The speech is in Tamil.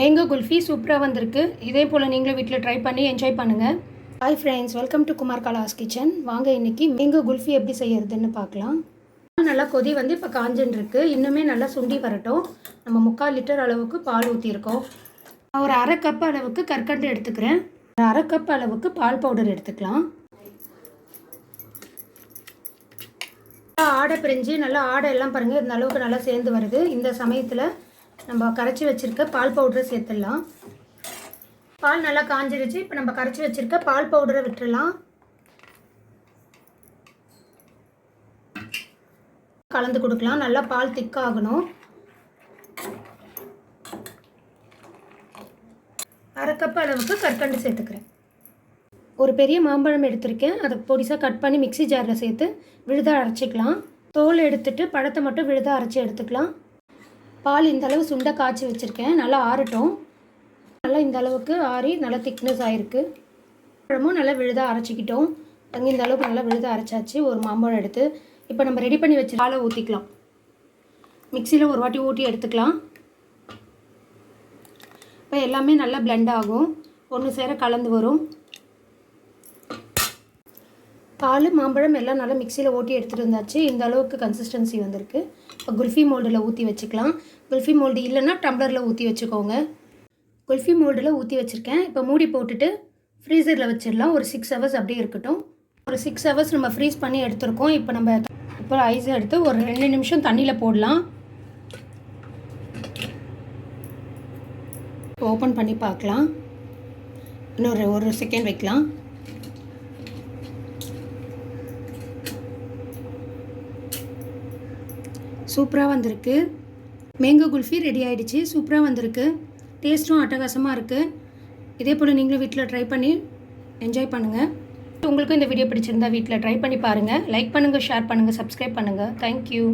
மேங்கோ குல்ஃபி சூப்பராக வந்திருக்கு. இதே போல் நீங்களும் வீட்டில் ட்ரை பண்ணி என்ஜாய் பண்ணுங்கள் hi friends welcome to Kumar Kalas kitchen வாங்க இன்னைக்கு மேங்கோ குல்ஃபி எப்படி செய்யறதுன்னு பார்க்கலாம். நல்லா கொதி வந்து இப்போ காஞ்சுன்னு இன்னுமே நல்லா சுண்டி வரட்டும். நம்ம முக்கால் லிட்டர் அளவுக்கு பால் ஊற்றிருக்கோம் நான் ஒரு அரை கப் அளவுக்கு கற்கண்டு எடுத்துக்கிறேன். ஒரு அரை கப் அளவுக்கு பால் பவுடர் எடுத்துக்கலாம். நல்லா ஆடை பிரிஞ்சு நல்லா ஆடை எல்லாம் பாருங்கள் இந்த அளவுக்கு நல்லா சேர்ந்து வருது. இந்த சமயத்தில் நம்ம கரைச்சி வச்சுருக்க பால் பவுடரை சேர்த்துடலாம். பால் நல்லா காஞ்சிருச்சு இப்போ நம்ம கரைச்சி வச்சுருக்க பால் பவுடரை விட்டுறலாம். கலந்து கொடுக்கலாம் நல்லா பால் திக்காகணும் அரை கப் அளவுக்கு கற்கண்டு சேர்த்துக்கிறேன். ஒரு பெரிய மாம்பழம் எடுத்திருக்கேன் அதை பொடிசாக கட் பண்ணி மிக்ஸி ஜாரில் சேர்த்து விழுதாக அரைச்சிக்கலாம். தோல் எடுத்துட்டு பழத்தை மட்டும் விழுதாக அரைச்சி எடுத்துக்கலாம். பால் இந்த அளவு சுண்டை காய்ச்சி வச்சுருக்கேன். நல்லா ஆறட்டும். நல்லா இந்த அளவுக்கு ஆறி நல்லா திக்னஸ் ஆகிருக்கு பழமும் நல்லா விழுதாக அரைச்சிக்கிட்டோம். அங்கே இந்த அளவுக்கு நல்லா விழுதாக அரைச்சாச்சு. ஒரு மாம்பழம் எடுத்து இப்போ நம்ம ரெடி பண்ணி வச்சு பாலை ஊற்றிக்கலாம் மிக்சியில் ஒரு வாட்டி ஊட்டி எடுத்துக்கலாம். இப்போ எல்லாமே நல்லா பிளெண்ட் ஆகும். ஒன்று சேர கலந்து வரும். பால் மாம்பழம் எல்லாம் நல்லா மிக்சியில் ஓட்டி எடுத்துகிட்டு இருந்தாச்சு இந்த அளவுக்கு கன்சிஸ்டன்சி வந்திருக்கு. இப்போ குல்ஃபி மோல்டில் ஊற்றி வச்சுக்கலாம். குல்ஃபி மோல்டு இல்லைன்னா டம்ளரில் ஊற்றி வச்சுக்கோங்க. குல்ஃபி மோல்டில் ஊற்றி வச்சுருக்கேன். இப்போ மூடி போட்டுட்டு ஃப்ரீசரில் வச்சிடலாம். ஒரு சிக்ஸ் ஹவர்ஸ் அப்படியே இருக்கட்டும். ஒரு சிக்ஸ் ஹவர்ஸ் நம்ம ஃப்ரீஸ் பண்ணி எடுத்திருக்கோம். இப்போ நம்ம இப்போ ஐஸ் எடுத்து ஒரு ரெண்டு நிமிஷம் தண்ணியில் போடலாம். ஓப்பன் பண்ணி பார்க்கலாம். இன்னொரு ஒரு செகண்ட் வைக்கலாம். சூப்பராக வந்திருக்கு. மேங்கோ குல்ஃபி ரெடி ஆகிடுச்சு சூப்பராக வந்திருக்கு. டேஸ்ட்டும் அட்டகாசமாக இருக்குது இதே போல் நீங்களும் வீட்டில் ட்ரை பண்ணி என்ஜாய் பண்ணுங்கள் உங்களுக்கும் இந்த வீடியோ பிடிச்சிருந்தா வீட்டில் ட்ரை பண்ணி பாருங்கள் லைக் பண்ணுங்கள் ஷேர் பண்ணுங்கள் சப்ஸ்கிரைப் பண்ணுங்கள் தேங்க்யூ